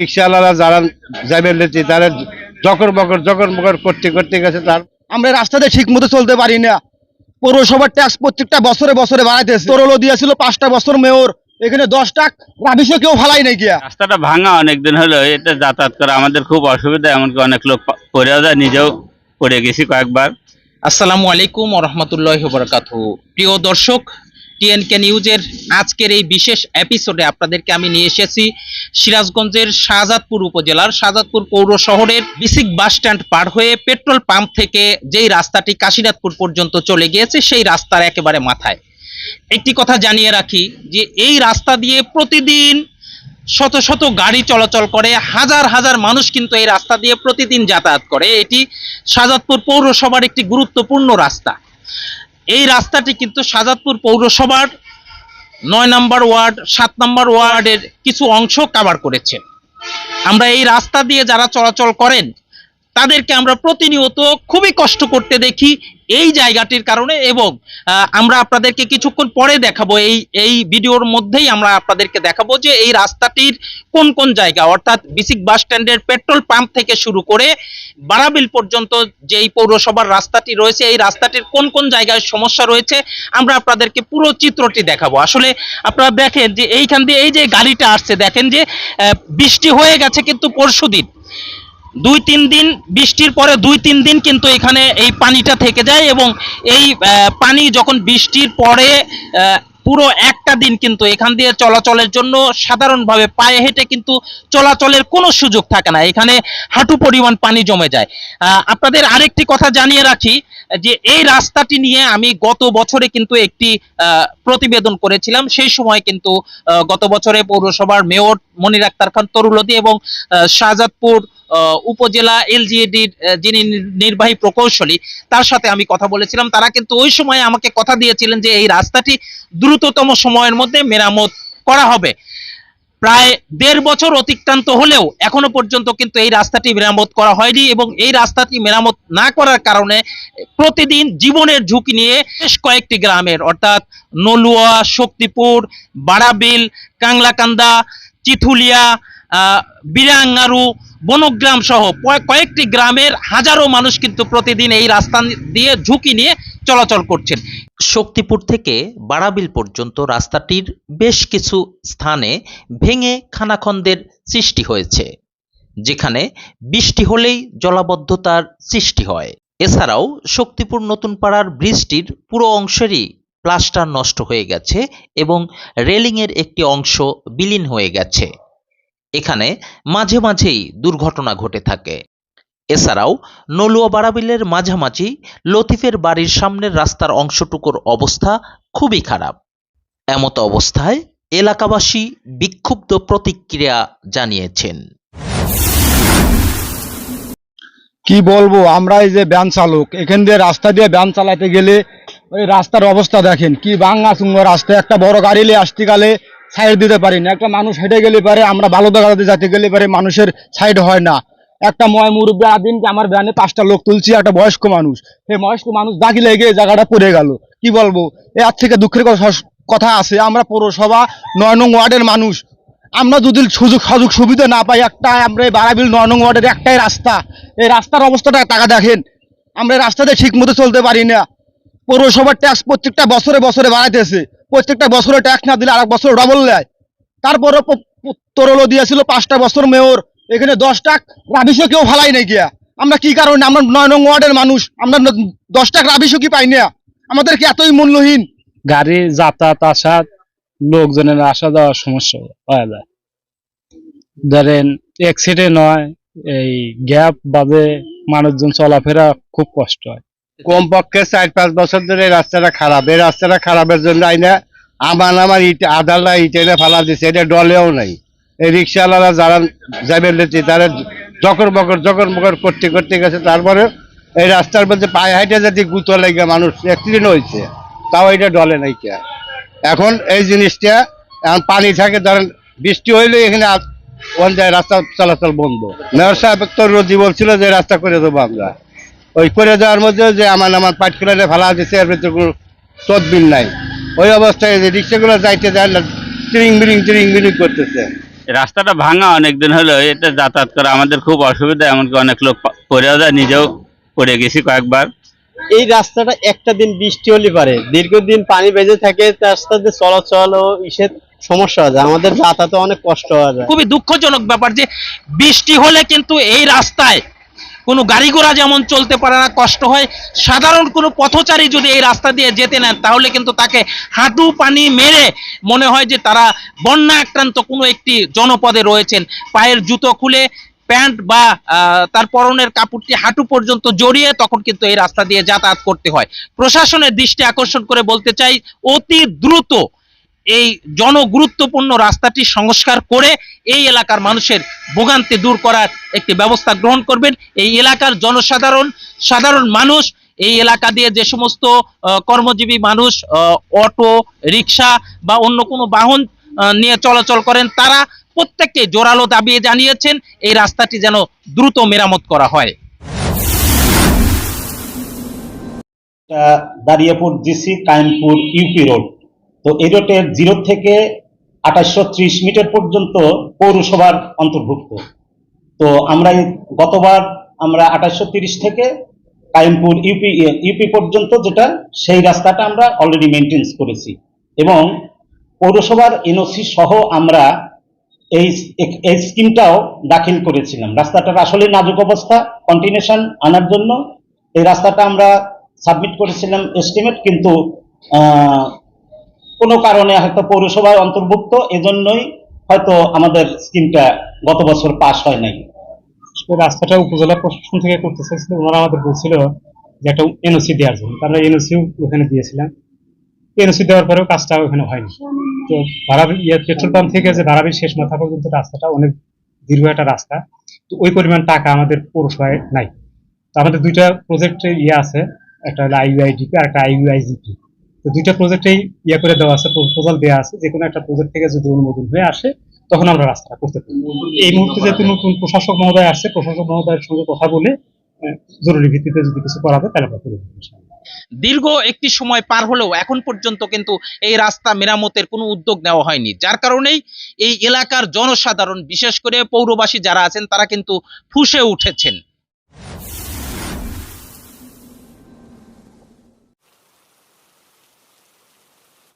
রিক্সাওয়ালারা যারা যাবেন লেছি তারা জকর বকর জকর বকর করতে করতে গেছে তার। আমরা রাস্তাতে ঠিক মতো চলতে পারি না। পৌরসভার ট্যাক্স প্রত্যেকটা বছরে বছরে বাড়াইতেছে তরলো দিয়েছিল পাঁচটা বছর মেয়র এখানে দশ টাক রাবিশও কেউ ফালাই নাই গিয়া। রাস্তাটা ভাঙা অনেকদিন হলো এটা যাতায়াত করা আমাদের খুব অসুবিধা এমনকি অনেক লোক পড়েও যায় নিজেও পড়ে গেছি কয়েকবার। আসসালামু আলাইকুম রহমতুল্লাহ বরকাত প্রিয় দর্শক টিএনকে নিউজের আজকের এই বিশেষ এপিসোডে আপনাদেরকে আমি নিয়ে এসেছি সিরাজগঞ্জের শাহজাদপুর উপজেলার শাহজাদপুর পৌর শহরের বিসিক বাস স্ট্যান্ড পার হয়ে পেট্রোল পাম্প থেকে যেই রাস্তাটি কাশীনাথপুর পর্যন্ত চলে গিয়েছে, সেই রাস্তার একেবারে মাথায়। একটি কথা জানিয়ে রাখি যে এই রাস্তা দিয়ে প্রতিদিন শত শত গাড়ি চলাচল করে, হাজার হাজার মানুষ কিন্তু এই রাস্তা দিয়ে প্রতিদিন যাতায়াত করে। এটি শাহজাদপুর পৌরসভার একটি গুরুত্বপূর্ণ রাস্তা। এই রাস্তাটি কিন্তু সাজাদপুর পৌরসভার নয় নম্বর ওয়ার্ড, সাত নম্বর ওয়ার্ডের কিছু অংশ কাভার করেছে। আমরা এই রাস্তা দিয়ে যারা চলাচল করেন, তাদেরকে আমরা প্রতিনিয়ত খুবই কষ্ট করতে দেখি। এই জায়গাটির কারণে এবং আমরা আপনাদেরকে কিছুক্ষণ পরে দেখাবো, এই এই ভিডিওর মধ্যেই আমরা আপনাদেরকে দেখাবো যে এই রাস্তাটির কোন কোন জায়গা। অর্থাৎ বিসিক বাস স্ট্যান্ডের পেট্রোল পাম্প থেকে শুরু করে বারাবিল পর্যন্ত যে এই পৌরসভার রাস্তাটি রয়েছে, এই রাস্তাটির কোন কোন জায়গায় সমস্যা রয়েছে, আমরা আপনাদেরকে পুরো চিত্রটি দেখাবো। আসলে আপনারা দেখেন যে এইখান দিয়ে এই যে গাড়িটা আসছে, দেখেন যে বৃষ্টি হয়ে গেছে কিন্তু পরশুদিন। দুই তিন দিন বৃষ্টির পরে দুই তিন দিন কিন্তু এখানে এই পানিটা থেকে যায় এবং এই পানি যখন বৃষ্টির পরে পুরো একটা দিন কিন্তু এখান দিয়ে চলাচলের জন্য সাধারণভাবে পায়ে হেঁটে কিন্তু চলাচলের কোনো সুযোগ থাকে না। এখানে হাঁটু পরিমাণ পানি জমে যায়। আপনাদের আরেকটি কথা জানিয়ে রাখি, যে এই রাস্তাটি নিয়ে আমি গত বছরে কিন্তু একটি প্রতিবেদন করেছিলাম। সেই সময় কিন্তু গত বছরে পৌরসভার মেয়র মনির আক্তার খান তরুলদি এবং শাহজাদপুর উপজেলা এলজিএডির যিনি নির- নির্বাহী প্রকৌশলী, তার সাথে আমি কথা বলেছিলাম। তারা কিন্তু ওই সময় আমাকে কথা দিয়েছিলেন যে এই রাস্তাটি দ্রুততম সময়ের মধ্যে মেরামত করা হবে। প্রায় দেড় বছর অতিক্রান্ত হলেও এখনও পর্যন্ত কিন্তু এই রাস্তাটি মেরামত করা হয়নি এবং এই রাস্তাটি মেরামত না করার কারণে প্রতিদিন জীবনের ঝুঁকি নিয়ে বেশ কয়েকটি গ্রামের, অর্থাৎ নলুয়া, শক্তিপুর বাড়াবিল কাংলাকান্দা চিথুলিয়া বিরাঙ্গারু বনগ্রাম সহ কয়েক- কয়েকটি গ্রামের হাজারো মানুষ কিন্তু প্রতিদিন এই রাস্তা দিয়ে ঝুঁকি নিয়ে চলাচল করছেন। শক্তিপুর থেকে বাড়াবিল পর্যন্ত রাস্তাটির বেশ কিছু স্থানে ভেঙে খানাখন্দের সৃষ্টি হয়েছে, যেখানে বৃষ্টি হলেই জলাবদ্ধতার সৃষ্টি হয়। এছাড়াও শক্তিপুর নতুন পাড়ার ব্রিজটির পুরো অংশেরই প্লাস্টার নষ্ট হয়ে গেছে এবং রেলিংয়ের একটি অংশ বিলীন হয়ে গেছে। এখানে মাঝে মাঝেই দুর্ঘটনা ঘটে থাকে। এছাড়াও নলুয়া বারাবিলের মাঝামাঝি লতিফের বাড়ির সামনের রাস্তার অংশটুকুর অবস্থা খুবই খারাপ। এমত অবস্থায় এলাকাবাসী বিক্ষুব্ধ প্রতিক্রিয়া জানিয়েছেন। কি বলব আমরা এই যে ব্যান চালক, এখান দিয়ে রাস্তা দিয়ে ব্যান চালাতে গেলে ওই রাস্তার অবস্থা দেখেন, কি ভাঙ্গা চুঙ্গা রাস্তা, একটা বড় গাড়ি নিয়ে আসতে গেলে সাইড দিতে পারি না। একটা মানুষ হেঁটে গেলে পারে, আমরা ভালো দেখাতে যেতে গেলে পারে, মানুষের সাইড হয় না। একটা ময় মুরব্বী আদিনকে আমার ব্যানে পাঁচটা লোক তুলছি, একটা বয়স্ক মানুষ। সেই বয়স্ক মানুষ দাগি লেগে জায়গাটা পড়ে গেল। কি বলব? এর থেকে দুঃখের কথা- আছে, আমরা পৌরসভা নয় নং ওয়ার্ডের মানুষ। আমরা যদি সুযোগ সুযোগ সুবিধা না পাই একটা, আমরা এই বারাবিল নয় নং ওয়ার্ডের একটাই রাস্তা। এই রাস্তার অবস্থাটা টাকা দেখেন। আমরা রাস্তাতে ঠিক মতো চলতে পারি না। পৌরসভার ট্যাক্স প্রত্যেকটা বছরে বছরে বাড়াইতেছে। প্রত্যেকটা বছরে ট্যাক্স না দিলে আরেক বছর ডবল নেয়। তারপরে তরলো দিয়েছিল পাঁচটা বছর মেয়র। এখানে দশ টাক রাবিশও কেউ ফালাই নাই গিয়া। আমরা কি কারণে? আমরা নয় নং ওয়ার্ডের মানুষ। আমরা দশ টাক রাবিশও কি পাই না আমাদের কি এতই মূল্যহীন? গাড়ি, যাতায়াত আসা লোকজনের আসা যাওয়ার সমস্যা হয়ে যায়। ধরেন অ্যাক্সিডেন্ট হয়, এই গ্যাপ বাদে মানুষজন চলাফেরা খুব কষ্ট হয়। কমপক্ষে চার পাঁচ বছর ধরে রাস্তাটা খারাপ। এই রাস্তাটা খারাপের জন্য আইনা আমার আমার ইট আদালা ইটেনে ফালা দিছে এটা ডলেও নাই। এই রিক্সাওয়ালারা যারা যাবেন লেছি তারা জকর বকর জকর বকর করতে করতে গেছে। তারপরে এই রাস্তার মধ্যে পায়ে হাইটে যদি গুতো লেগে মানুষ অ্যাক্সিডেন্ট হয়েছে, তাও এটা ডলে নাই কে। এখন এই জিনিসটা, এখন পানি থাকে, ধরেন বৃষ্টি হইলে এখানে রাস্তা চলাচল বন্ধ। মেয়র সাহেব তো রোজি বলছিল যে রাস্তা করে দেবো আমরা। ওই করে দেওয়ার মধ্যে যে আমার আমার পাটকুলারে ফেলা দিচ্ছে এর ভিতরে কোনো তদবির নাই। ওই অবস্থায় যে রিক্সাগুলো যাইতে যায় না চিরিং বিরিং চিরিং বিরিং করতেছে। রাস্তাটা ভাঙা অনেকদিন হলো এটা যাতায়াত করা আমাদের খুব অসুবিধা এমনকি অনেক লোক পড়েও যায় নিজেও পড়ে গেছি কয়েকবার। এই রাস্তাটা একটা দিন বৃষ্টি হলে পারে। দীর্ঘদিন পানি বেঁধে থাকে রাস্তাতে চলাচল ও ইসের সমস্যা হয় যায়। আমাদের যাতায়াতে অনেক কষ্ট হয় খুবই দুঃখজনক ব্যাপার যে বৃষ্টি হলে কিন্তু এই রাস্তায় কোনো গাড়ি ঘোড়া যেমন চলতে পারে না, কষ্ট হয়, সাধারণ কোনো পথচারী যদি এই রাস্তা দিয়ে যেতে নেন, তাহলে কিন্তু তাকে হাঁটু পানি মেরে মনে হয় যে তারা বন্যা আক্রান্ত কোনো একটি জনপদে রয়েছেন। পায়ের জুতো খুলে প্যান্ট বা তার পরনের কাপড়টি হাঁটু পর্যন্ত জড়িয়ে তখন কিন্তু এই রাস্তা দিয়ে যাতায়াত করতে হয়। প্রশাসনের দৃষ্টি আকর্ষণ করে বলতে চাই, অতি দ্রুত এই জনগুরুত্বপূর্ণ রাস্তাটি সংস্কার করে এই এলাকার মানুষের ভোগান্তি দূর করার একটি ব্যবস্থা গ্রহণ করবেন। এই এলাকার জনসাধারণ, সাধারণ মানুষ, এই এলাকা দিয়ে যে সমস্ত কর্মজীবী মানুষ অটো, রিক্সা বা অন্য কোনো বাহন নিয়ে চলাচল করেন, তারা প্রত্যেককে জোরালো দাবি জানিয়েছেন, এই রাস্তাটি যেন দ্রুত মেরামত করা হয়। এটা জিসি, কায়েমপুর, ইউপি রোড। তো এই রোডের জিরো থেকে আঠাশশো মিটার পর্যন্ত পৌরসভার অন্তর্ভুক্ত। তো আমরা গতবার আমরা আঠাশশো তিরিশ থেকে কায়েমপুর ইউপি ইউপি পর্যন্ত যেটা, সেই রাস্তাটা আমরা অলরেডি মেনটেন্স করেছি। এবং পৌরসভার এনওসি সহ আমরা এই এই স্কিমটাও দাখিল করেছিলাম। রাস্তাটার আসলে নাজুক অবস্থা কন্টিনিউশন আনার জন্য। এই রাস্তাটা আমরা সাবমিট করেছিলাম এস্টিমেট কিন্তু কোনো কারণে হয়তো পৌরসভায় অন্তর্ভুক্ত, এজন্যই হয়তো আমাদের স্কিমটা গত বছর পাস হয় নাই। রাস্তাটা উপজেলা প্রশাসন থেকে করতে চাইছিল, ওনারা আমাদের বলছিল যে একটা এনওসি দেওয়ার জন্য। আমরা এনওসি ওখানে দিয়েছিলাম। এনওসি দেওয়ার পরেও কাজটা ওখানে হয়নি। তো ধারাবি ইয়ে পেট্রোল পাম্প থেকে যে ধারাবি শেষ মাথা পর্যন্ত রাস্তাটা অনেক দীর্ঘ একটা রাস্তা। তো ওই পরিমাণ টাকা আমাদের পৌরসভায় নাই। তো আমাদের দুইটা প্রজেক্টে ইয়ে আছে, একটা হলো আইইউআইডিপি আর একটা আইইউআইজিপি তো দুইটা প্রজেক্টেই ইয়ে করে দেওয়া আছে প্রপোজাল দেওয়া আছে। যে কোনো একটা প্রজেক্ট থেকে যদি অনুমোদন হয়ে আসে, তখন আমরা রাস্তাটা করতে পারি। এই মুহূর্তে যেহেতু নতুন প্রশাসক মহোদয় আসছে, প্রশাসক মহোদয়ের সঙ্গে কথা বলে জরুরি ভিত্তিতে যদি কিছু করা যায়, তাহলে আমরা করে দীর্ঘ একটি সময় পার হলেও এখন পর্যন্ত কিন্তু এই রাস্তা মেরামতের কোনো উদ্যোগ নেওয়া হয়নি। যার কারণেই এই এলাকার জনসাধারণ, বিশেষ করে পৌরবাসী যারা আছেন, তারা কিন্তু ফুসে উঠেছেন।